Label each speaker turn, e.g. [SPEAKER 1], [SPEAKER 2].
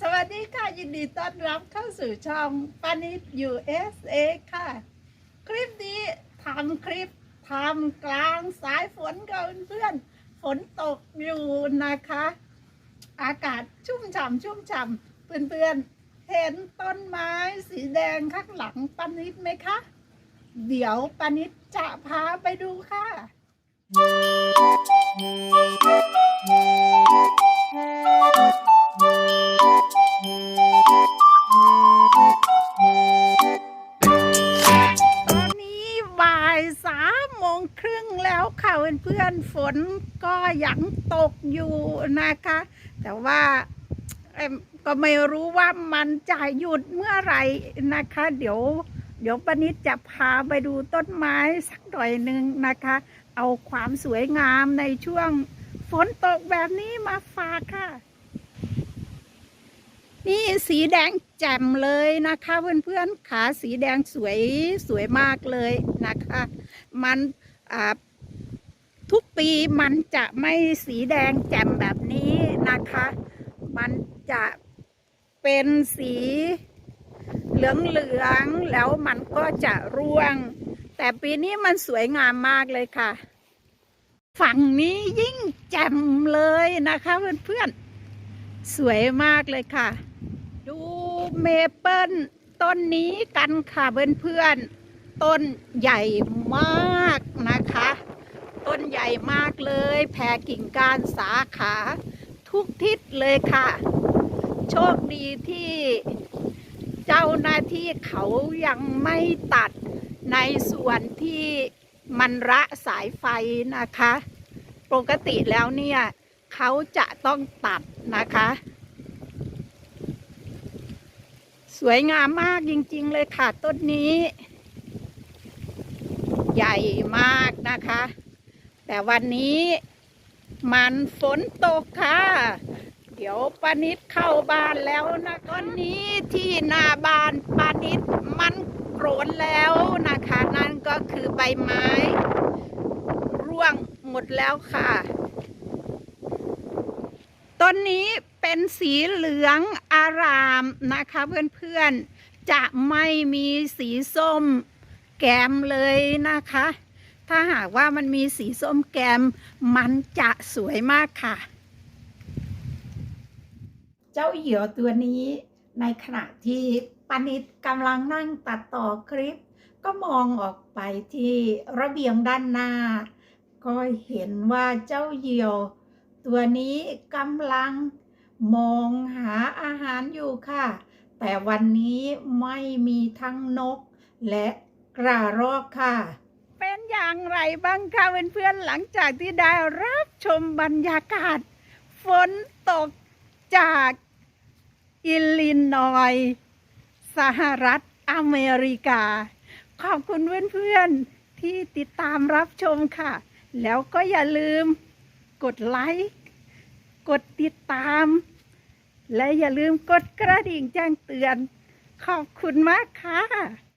[SPEAKER 1] สวัสดีค่ะยินดีต้อนรับเข้าสู่ช่องปานิช USA ค่ะ คลิปนี้ทำคลิปทำกลางสายฝนกับเพื่อนฝนตกอยู่นะคะ อากาศชุ่มฉ่ำชุ่มฉ่ำเพื่อนๆ เห็นต้นไม้สีแดงข้างหลังปานิชไหมคะ เดี๋ยวปานิชจะพาไปดูค่ะ งครึ่งแล้วค่ะเพื่อนๆฝนก็ยังตกอยู่นะคะ แต่ว่าก็ไม่รู้ว่ามันจะหยุดเมื่อไหร่นะคะ เดี๋ยว เดี๋ยวปนิดจะพาไปดูต้นไม้สักหน่อยหนึ่งนะคะ เอาความสวยงามในช่วงฝนตกแบบนี้มาฝากค่ะ นี่สีแดงแจ่มเลยนะคะเพื่อนๆขาสีแดงสวยสวยมากเลยนะคะ มันทุกปีมันจะไม่สีแดงแจ่มแบบนี้นะคะ มันจะเป็นสีเหลืองๆแล้วมันก็จะร่วง แต่ปีนี้มันสวยงามมากเลยค่ะ ฝั่งนี้ยิ่งแจ่มเลยนะคะเพื่อนๆสวยมากเลยค่ะ ดูเมเปิลต้นนี้กันค่ะเพื่อนๆ ต้นใหญ่มากนะคะ ต้นใหญ่มากเลยแผ่กิ่งก้านสาขาทุกทิศเลยค่ะ โชคดีที่เจ้าหน้าที่เขายังไม่ตัดในส่วนที่มันระสายไฟนะคะ ปกติแล้วเนี่ย เขาจะต้องตัดนะคะ ส วยงามมากจริง ๆ เลยค่ะต้นนี้ ใหญ่มากนะคะ แต่วันนี้มันฝนตกค่ะ เดี๋ยวปานิดเข้าบ้านแล้วนะก้นนี้ที่หน้าบ้านปานิดมันโกรนแล้วนะคะ นั่นก็คือใบไม้ ร่วงหมดแล้วค่ะ ต้นนี้เป็นสีเหลือง อารามนะคะเพื่อนๆ จะไม่มีสีส้มแกมเลยนะคะ ถ้าหากว่ามันมีสีส้มแกม มันจะสวยมากค่ะ เจ้าเหยี่ยวตัวนี้ในขณะที่ปานิดกำลังนั่งตัดต่อคลิป ก็มองออกไปที่ระเบียงด้านหน้า ก็เห็นว่าเจ้าเหยี่ยว ตัวนี้กำลัง มองหาอาหารอยู่ค่ะ แต่วันนี้ไม่มีทั้งนก และกระรอกค่ะ เป็นอย่างไรบ้างคะเพื่อนๆหลังจากที่ได้รับชมบรรยากาศ ฝนตกจากอิลลินอยส์สหรัฐอเมริกา ขอบคุณเพื่อนๆที่ติดตามรับชมค่ะ แล้วก็อย่าลืมกดไลค์ กดติดตาม และอย่าลืมกดกระดิ่งแจ้งเตือน ขอบคุณมากค่ะ